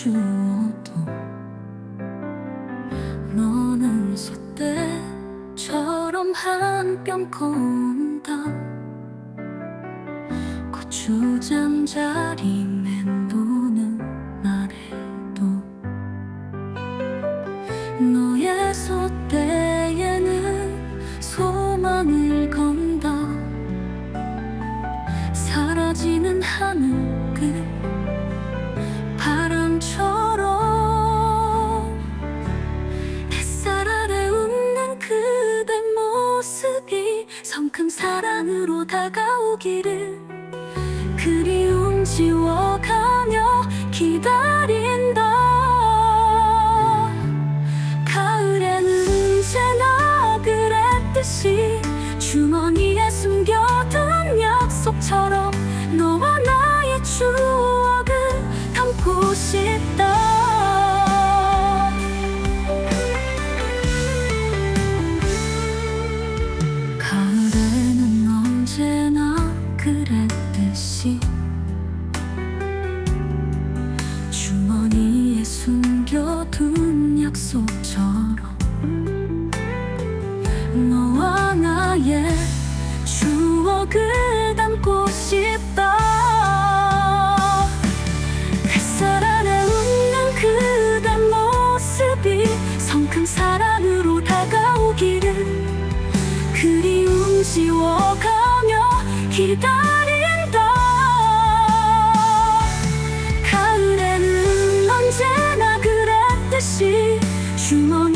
낮추어도 너는 소떼처럼 한뼘 건다. 고추장 자리 맴도는 날에도 너의 소떼에는 소망을 건다. 사라지는 하늘 끝 사랑으로 다가오기를 그리움 지워가며 추억을 담고 싶다 햇살 아래 웃는 그대 모습이 성큼 사랑으로 다가오기를 그리움 지워가며 기다린다. 가을에는 언제나 그랬듯이 주머니